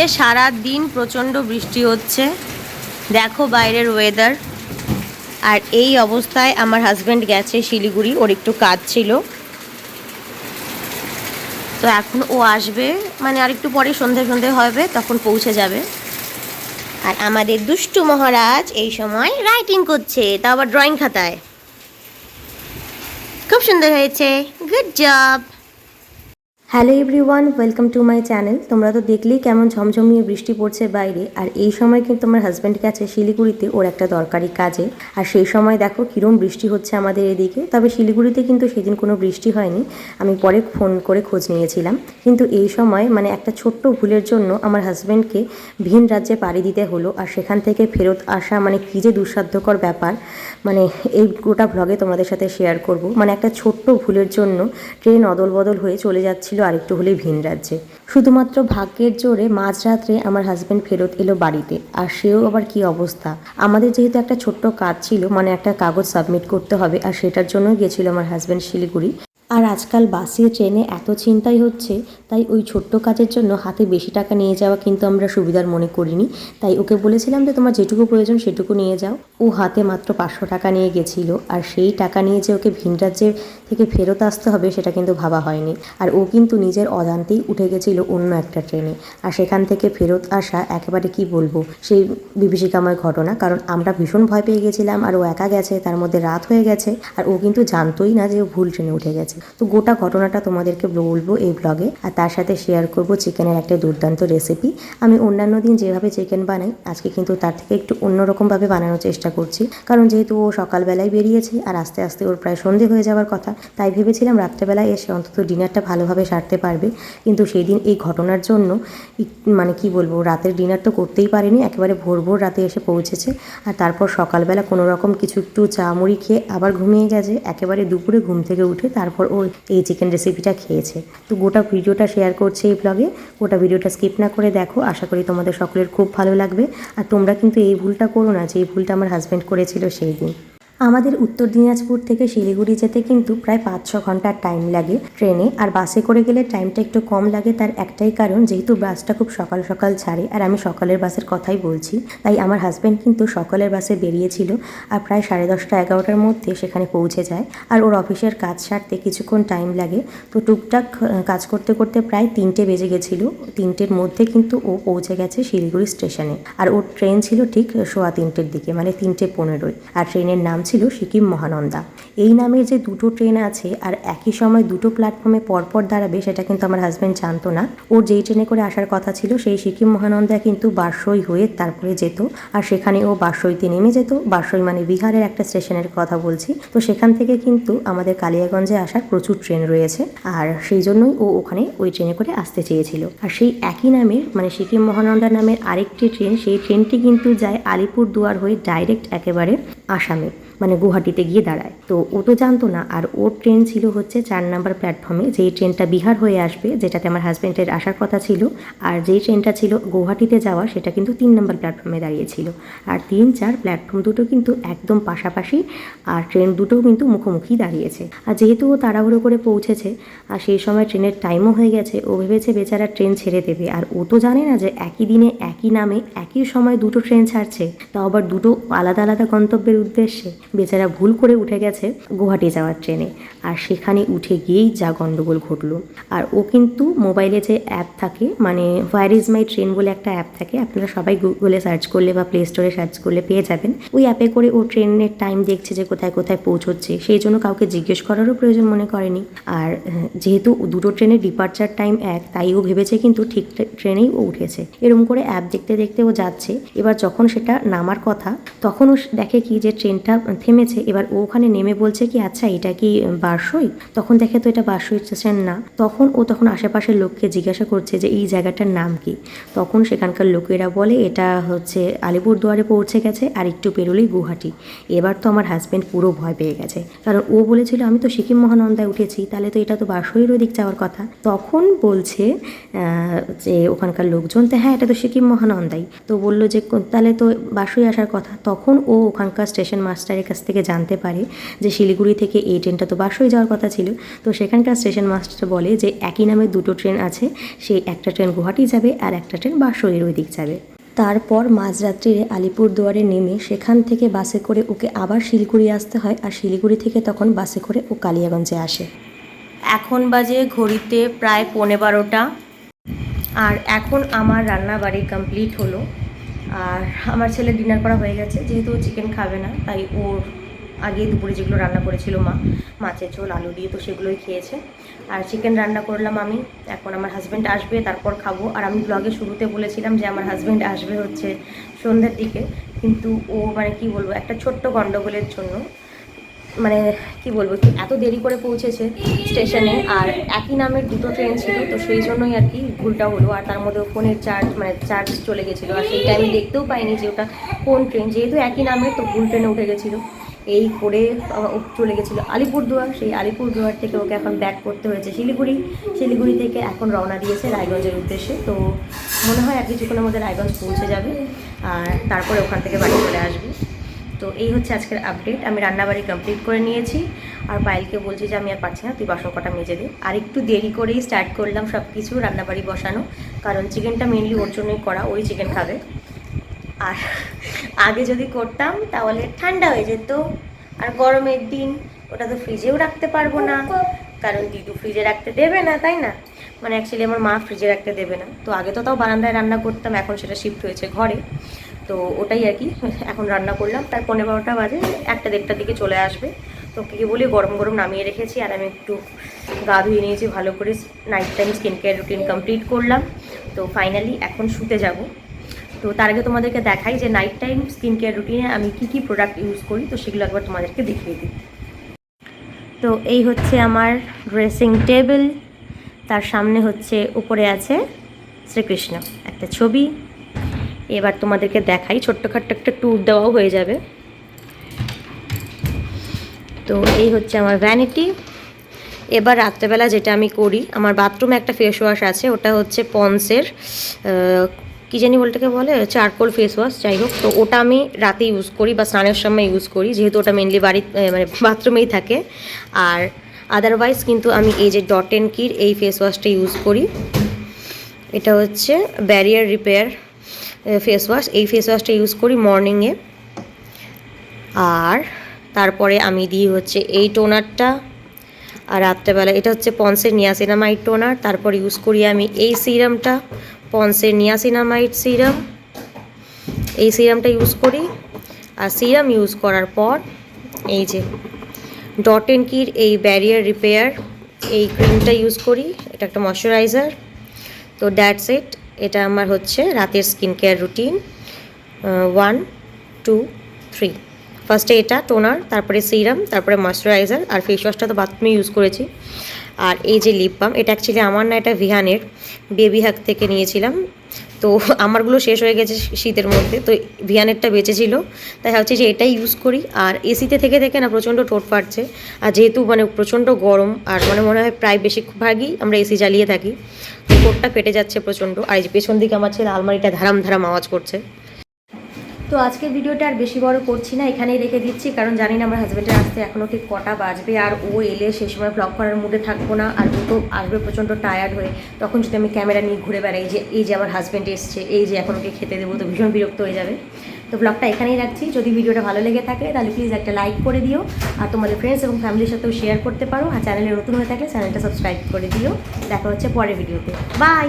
আজকে সারা দিন প্রচণ্ড বৃষ্টি হচ্ছে। দেখো বাইরের ওয়েদার আর এই অবস্থায় আমার হাজব্যান্ড গেছে শিলিগুড়ি, ওর একটু কাজ ছিল। তো এখন ও আসবে মানে আর একটু পরে সন্ধে সন্ধে হবে, তখন পৌঁছে যাবে। আর আমাদের দুষ্টু মহারাজ এই সময় রাইটিং করছে তা আবার ড্রয়িং খাতায়। খুব সুন্দর হয়েছে। Good job hello everyone, welcome to my channel. তোমরা তো দেখলেই কেমন ঝমঝমিয়ে বৃষ্টি পড়ছে বাইরে। আর এই সময় কিন্তু আমার হাজব্যান্ড গেছে শিলিগুড়িতে, ওর একটা দরকারি কাজে। আর সেই সময় দেখো কীরম বৃষ্টি হচ্ছে আমাদের এদিকে। তবে শিলিগুড়িতে কিন্তু সেদিন কোনো বৃষ্টি হয়নি। আমি পরে ফোন করে খোঁজ নিয়েছিলাম। কিন্তু এই সময় মানে একটা ছোট্ট ভুলের জন্য আমার হাজব্যান্ডকে ভিন রাজ্যে পাড়ি দিতে হলো। আর সেখান থেকে ফেরত আসা মানে কী যে দুঃসাধ্যকর ব্যাপার। মানে এই গোটা ভ্লগে তোমাদের সাথে শেয়ার করব। মানে একটা ছোট্ট ভুলের জন্য ট্রেন অদল বদল হয়ে চলে যাচ্ছিল আরেকটু হলেই ভিন রাজ্যে। শুধুমাত্র ভাগ্যের জোরে মাঝরাত্রে আমার হাজব্যান্ড ফেরত এলো বাড়িতে। আর সেও আবার কি অবস্থা? আমাদের যেহেতু একটা ছোট্ট কাজ ছিল মানে একটা কাগজ সাবমিট করতে হবে, আর সেটার জন্য গিয়েছিল আমার হাজব্যান্ড শিলিগুড়ি। আজকাল বাসে ট্রেনে এত চিন্তাই হচ্ছে, তাই ওই ছোট্ট কাজের জন্য হাতে বেশি টাকা নিয়ে যাওয়া কিন্তু আমরা সুবিধার মনে করিনি। তাই ওকে বলেছিলাম যে, তোমার যেটুকু প্রয়োজন সেটুকু নিয়ে যাও। ও হাতে মাত্র পাঁচশো টাকা নিয়ে গেছিল, আর সেই টাকা নিয়ে যে ওকে ভিন রাজ্যের থেকে ফেরত আসতে হবে সেটা কিন্তু ভাবা হয়নি। আর ও কিন্তু নিজের অজান্তেই উঠে গেছিল অন্য একটা ট্রেনে। আর সেখান থেকে ফেরত আসা একেবারে কি বলব, সেই বিভীষিকাময় ঘটনা। কারণ আমরা ভীষণ ভয় পেয়ে গেছিলাম, আর ও একা গেছে, তার মধ্যে রাত হয়ে গেছে, আর ও কিন্তু জানতোই না যে ও ভুল ট্রেনে উঠে গেছে। তো গোটা ঘটনাটা তোমাদেরকে বলব এই ব্লগে আর তার সাথে শেয়ার করব চিকেনের একটা দুর্দান্ত রেসিপি আমি অন্যান্য দিন যেভাবে চিকেন বানাই, আজকে কিন্তু তার থেকে একটু অন্যরকমভাবে বানানোর চেষ্টা করছি। কারণ যেহেতু ও সকালবেলায় বেরিয়েছে, আর আস্তে আস্তে ওর প্রায় সন্ধে হয়ে যাওয়ার কথা, তাই ভেবেছিলাম রাত্রেবেলায় এসে অন্তত ডিনারটা ভালোভাবে সারতে পারবে। কিন্তু সেই দিন এই ঘটনার জন্য মানে কি বলব, রাতের ডিনার তো করতেই পারেনি, একেবারে ভোর ভোর রাতে এসে পৌঁছেছে। আর তারপর সকালবেলা কোনো রকম কিছু একটু চা মুড়ি খেয়ে আবার ঘুমিয়ে গেছে, একেবারে দুপুরে ঘুম থেকে উঠে তারপর ও এই চিকেন রেসিপিটা খেয়েছে। তো গোটা ভিডিওটা শেয়ার করছে এই ব্লগে গোটা ভিডিওটা স্কিপ না করে দেখো। আশা করি তোমাদের সকলের খুব ভালো লাগবে। আর তোমরা কিন্তু এই ভুলটা করো না যে এই ভুলটা আমার হাজব্যান্ড করেছিল সেই দিন। আমাদের উত্তর দিনাজপুর থেকে শিলিগুড়ি যেতে কিন্তু প্রায় পাঁচ ছ ঘণ্টার টাইম লাগে ট্রেনে। আর বাসে করে গেলে টাইমটা একটু কম লাগে, তার একটাই কারণ যেহেতু বাসটা খুব সকাল সকাল ছাড়ে, আর আমি সকালের বাসের কথাই বলছি, তাই আমার হাজব্যান্ড কিন্তু সকালের বাসে বেরিয়েছিল, আর প্রায় সাড়ে দশটা এগারোটার মধ্যে সেখানে পৌঁছে যায়। আর ওর অফিসের কাজ সারতে কিছুক্ষণ টাইম লাগে। তো টুকটাক কাজ করতে করতে প্রায় তিনটে বেজে গেছিল। তিনটের মধ্যে কিন্তু ও পৌঁছে গেছে শিলিগুড়ি স্টেশনে আর ওর ট্রেন ছিল ঠিক সোয়া তিনটের দিকে মানে তিনটে পনেরোই আর ট্রেনের নাম ছিল সিকিম মহানন্দা। এই নামের যে দুটো ট্রেন আছে আর একই সময় দুটো প্ল্যাটফর্মে পরপর দাঁড়াবে সেটা কিন্তু আমার হাজব্যান্ড জানতো না। ওর যেই ট্রেনে করে আসার কথা ছিল সেই সিকিম মহানন্দা কিন্তু বারসই হয়ে তারপরে যেত আর সেখানে ও বারসইতে নেমে যেত। বারসই মানে বিহারের একটা স্টেশনের কথা বলছি। তো সেখান থেকে কিন্তু আমাদের কালিয়াগঞ্জে আসার প্রচুর ট্রেন রয়েছে আর সেই জন্যই ও ওখানে ওই ট্রেনে করে আসতে চেয়েছিল। আর সেই একই নামের মানে সিকিম মহানন্দা নামের আরেকটি ট্রেন সেই ট্রেনটি কিন্তু যায় আলিপুর দুয়ার হয়ে ডাইরেক্ট একেবারে আসামে। মানে গুয়াহাটিতে গিয়ে দাঁড়ায়। তো ও তো জানতো না। আর ওর ট্রেন ছিল হচ্ছে চার নাম্বার প্ল্যাটফর্মে যেই ট্রেনটা বিহার হয়ে আসবে, যেটাতে আমার হাজব্যান্ডের আসার কথা ছিল, আর যেই ট্রেনটা ছিল গুয়াহাটিতে যাওয়া, সেটা কিন্তু তিন নম্বর প্ল্যাটফর্মে দাঁড়িয়েছিল। আর তিন, চার প্ল্যাটফর্ম দুটো কিন্তু একদম পাশাপাশি, আর ট্রেন দুটোও কিন্তু মুখোমুখি দাঁড়িয়েছে। আর যেহেতু ও তাড়াহুড়ো করে পৌঁছেছে, আর সেই সময় ট্রেনের টাইমও হয়ে গেছে, ও ভেবেছে বেচারা ট্রেন ছেড়ে দেবে। আর ও তো জানে না যে একই দিনে, একই নামে, একই সময় দুটো ট্রেন ছাড়ছে। তাও আবার দুটো আলাদা আলাদা গন্তব্যের উদ্দেশ্যে। বেচারা ভুল করে উঠে গেছে গুয়াহাটি যাওয়ার ট্রেনে। আর সেখানে উঠে গিয়েই যা গণ্ডগোল ঘটলো। আর ও কিন্তু মোবাইলে যে অ্যাপ থাকে মানে হোয়ার ইজ মাই ট্রেন বলে একটা অ্যাপ থাকে, আপনারা সবাই গুগলে সার্চ করলে বা প্লে স্টোরে সার্চ করলে পেয়ে যাবেন। ওই অ্যাপে করে ও ট্রেনের টাইম দেখছে যে কোথায় কোথায় পৌঁছচ্ছে। সেই জন্য কাউকে জিজ্ঞেস করারও প্রয়োজন মনে করেনি। আর যেহেতু দুটো ট্রেনের ডিপার্চার টাইম এক, তাই ও ভেবেছে কিন্তু ঠিক ট্রেনেই ও উঠেছে। এরকম করে অ্যাপ দেখতে দেখতে ও যাচ্ছে। এবার যখন সেটা নামার কথা, তখন ও দেখে কি যে ট্রেনটা থেমেছে, এবার ও ওখানে নেমে বলছে কি আচ্ছা এটা কি বারসই? তখন দেখে তো এটা বারসই স্টেশন না। তখন ও তখন আশেপাশের লোককে জিজ্ঞাসা করছে যে, এই জায়গাটার নাম কি? তখন সেখানকার লোকেরা বলে, এটা হচ্ছে আলিপুরদুয়ারে পৌঁছে গেছে আর একটু পেরোলেই গুয়াহাটি। এবার তো আমার হাজব্যান্ড পুরো ভয় পেয়ে গেছে। কারণ ও বলেছিল, আমি তো সিকিম মহানন্দায় উঠেছি, তাহলে তো এটা তো বারসইয়ের ওদিক যাওয়ার কথা। তখন বলছে যে ওখানকার লোকজন, তো হ্যাঁ এটা তো সিকিম মহানন্দাই তো বলল যে, তাহলে তো বাসই আসার কথা। তখন ও ওখানকার স্টেশন মাস্টারের কাছ থেকে জানতে পারে যে শিলিগুড়ি থেকে এই ট্রেনটা তো বাসই যাওয়ার কথা ছিল। তো সেখানকার স্টেশন মাস্টার বলে যে একই নামে দুটো ট্রেন আছে, সেই একটা ট্রেন গুয়াহাটি যাবে আর একটা ট্রেন বাসইয়ের ওই দিক যাবে। তারপর মাঝরাত্রিরে আলিপুরদুয়ারে নেমে সেখান থেকে বাসে করে ওকে আবার শিলিগুড়ি আসতে হয় আর শিলিগুড়ি থেকে তখন বাসে করে ও কালিয়াগঞ্জে আসে। এখন বাজে ঘড়িতে প্রায় পৌনে বারোটা। আর এখন আমার রান্নাবাড়ি কমপ্লিট হলো। আর আমার ছেলে ডিনার করা হয়ে গেছে, যেহেতু চিকেন খাবে না, তাই ওর আগে দুপুরে যেগুলো রান্না করেছিল মা, মাছের ঝোল, আলু দিয়ে তো সেগুলোই খেয়েছে। আর চিকেন রান্না করলাম আমি, এখন আমার হাজব্যান্ড আসবে, তারপর খাব। আর আমি ব্লগে শুরুতে বলেছিলাম যে আমার হাজব্যান্ড আসবে হচ্ছে সন্ধ্যার দিকে, কিন্তু ও মানে কি বলব, একটা ছোট্ট গণ্ডগোলের জন্য মানে কি বলব এত দেরি করে পৌঁছেছে স্টেশনে আর একই নামের দুটো ট্রেন ছিল, তো সেই জন্যই আর কি ভুলটা হলো। আর তার মধ্যে ফোনের চার্জ মানে চার্জ চলে গেছিল। আর সেই টাইমে দেখতেও পাইনি যে ওটা কোন ট্রেন যেহেতু একই নামের, তো ভুল ট্রেনে উঠে গেছিল। এই করে চলে গেছিল আলিপুরদুয়ার। সেই আলিপুরদুয়ার থেকে ওকে এখন ব্যাক করতে হয়েছে শিলিগুড়ি। শিলিগুড়ি থেকে এখন রওনা দিয়েছে রায়গঞ্জের উদ্দেশ্যে। তো মনে হয় আর কিছুক্ষণের মধ্যে রায়গঞ্জ পৌঁছে যাবে। আর তারপরে ওখান থেকে বাড়ি চলে আসবে। তো এই হচ্ছে আজকের আপডেট আমি রান্নাবাড়ি কমপ্লিট করে নিয়েছি। আর পায়েলকে বলছি যে, আমি আর পারছি না, তুই বাসন কটা মেজে দে। আর একটু দেরি করেই স্টার্ট করলাম সব কিছু রান্নাবাড়ি বসানো। কারণ চিকেনটা মেনলি ওর জন্যই করা, ওই চিকেন খাবে। আর আগে যদি করতাম, তাহলে ঠান্ডা হয়ে যেত। আর গরমের দিন, ওটা তো ফ্রিজেও রাখতে পারব না। কারণ দিদু ফ্রিজে রাখতে দেবে না, তাই না? মানে অ্যাকচুয়ালি আমার মা ফ্রিজে রাখতে দেবে না। তো আগে তো তাও বারান্দায় রান্না করতাম, এখন সেটা শিফট হয়েছে ঘরে। তো ওটাই আর কি। এখন রান্না করলাম। তার পনেরো বারোটা বাজে, একটা দেড়টার দিকে চলে আসবে। তো কি বলি গরম গরম নামিয়ে রেখেছি, আর আমি একটু গা ধুয়ে নিয়েছি, ভালো করে night time skin care routine complete করলাম। তো ফাইনালি এখন শুতে যাব। তো তার আগে তোমাদেরকে দেখাই যে নাইট টাইম স্কিন কেয়ার রুটিনে আমি কি কি প্রোডাক্ট ইউজ করি। তো সেগুলো একবার তোমাদেরকে দেখিয়ে দিই। তো এই হচ্ছে আমার ড্রেসিং টেবিল তার সামনে হচ্ছে, উপরে আছে শ্রীকৃষ্ণ। একটা ছবি। এবার তোমাদেরকে দেখাই, ছোট্টখাট্ট একটা ট্যুর দেওয়াও হয়ে যাবে। তো এই হচ্ছে আমার ভ্যানিটি এবার রাত্রেবেলা যেটা আমি করি, আমার বাথরুমে একটা ফেস ওয়াশ আছে, ওটা হচ্ছে পন্সের কী জানি বলটাকে বলে? চারকোল ফেস ওয়াশ যাই হোক। তো ওটা আমি রাতে ইউজ করি বা স্নানের সময় ইউজ করি, যেহেতু ওটা মেনলি বাড়ি মানে বাথরুমেই থাকে। আর আদারওয়াইজ কিন্তু আমি এই যে ডট এন কির এই ফেস ওয়াশটা ইউজ করি। এটা হচ্ছে ব্যারিয়ার রিপেয়ার ফেস ওয়াশ এই ফেস ওয়াশটা ইউজ করি মর্নিংয়ে আর তারপরে আমি দিই হচ্ছে এই টোনারটা আর রাত্রেবেলা, এটা হচ্ছে পন্সের নিয়াসিনামাইড টোনার তারপর ইউজ করি আমি এই সিরামটা পন্সের নিয়াসিনামাইড সিরাম এই সিরামটা ইউজ করি। আর সিরাম ইউজ করার পর, এই যে ডট এন কির এই ব্যারিয়ার রিপেয়ার এই ক্রিমটা ইউজ করি, এটা একটা ময়শ্চারাইজার তো দ্যাটস ইট এটা আমার হচ্ছে রাতের skin care routine one two three ফার্স্টে এটা টোনার তারপরে সিরাম তারপরে ময়শ্চারাইজার আর ফেস ওয়াশটা তো বাথরুমে ইউজ করেছি। আর এই যে লিপ বাম এটা অ্যাকচুয়ালি আমার না, এটা ভিহানের বেবি হাক থেকে নিয়েছিলাম। তো আমারগুলো শেষ হয়ে গেছে শীতের মধ্যে। তো ভিয়ানেরটা বেঁচেছিল। তাই ভাবছি যে এটাই ইউজ করি। আর এসিতে থেকে থেকে না প্রচণ্ড ঠোঁট ফাটছে। আর যেহেতু মানে প্রচণ্ড গরম, আর মানে মনে হয় প্রায় বেশিরভাগই আমরা এসি জ্বালিয়ে থাকি। ঠোঁটটা ফেটে যাচ্ছে প্রচণ্ড। আর এই পেছন দিকে আমার ছেলে আলমারিটা ধারাম ধারাম আওয়াজ করছে। তো আজকের ভিডিওটা আর বেশি বড় করছি না, এখানেই রেখে দিচ্ছি, কারণ জানি না আমার হাজব্যান্ডের আসতে এখনও ঠিক কটা বাজবে, আর ও এলে সে সময় ব্লগ করার মুডে থাকব না, আর ও তো আসবে প্রচণ্ড টায়ার্ড হয়ে, তখন যদি আমি ক্যামেরা নিয়ে ঘুরে বেড়াই, যে এই যে আমার হাজব্যান্ড এসছে, এই যে এখন ওকে খেতে দেবো, তো ভীষণ বিরক্ত হয়ে যাবে। তো ব্লগটা এখানেই রাখছি, যদি ভিডিওটা ভালো লেগে থাকে, তাহলে প্লিজ একটা লাইক করে দিও, আর তোমাদের ফ্রেন্ডস এবং ফ্যামিলির সাথেও শেয়ার করতে পারো, আর চ্যানেলে নতুন হয়ে থাকলে চ্যানেলটা সাবস্ক্রাইব করে দিও। দেখা হচ্ছে পরের ভিডিওতে বাই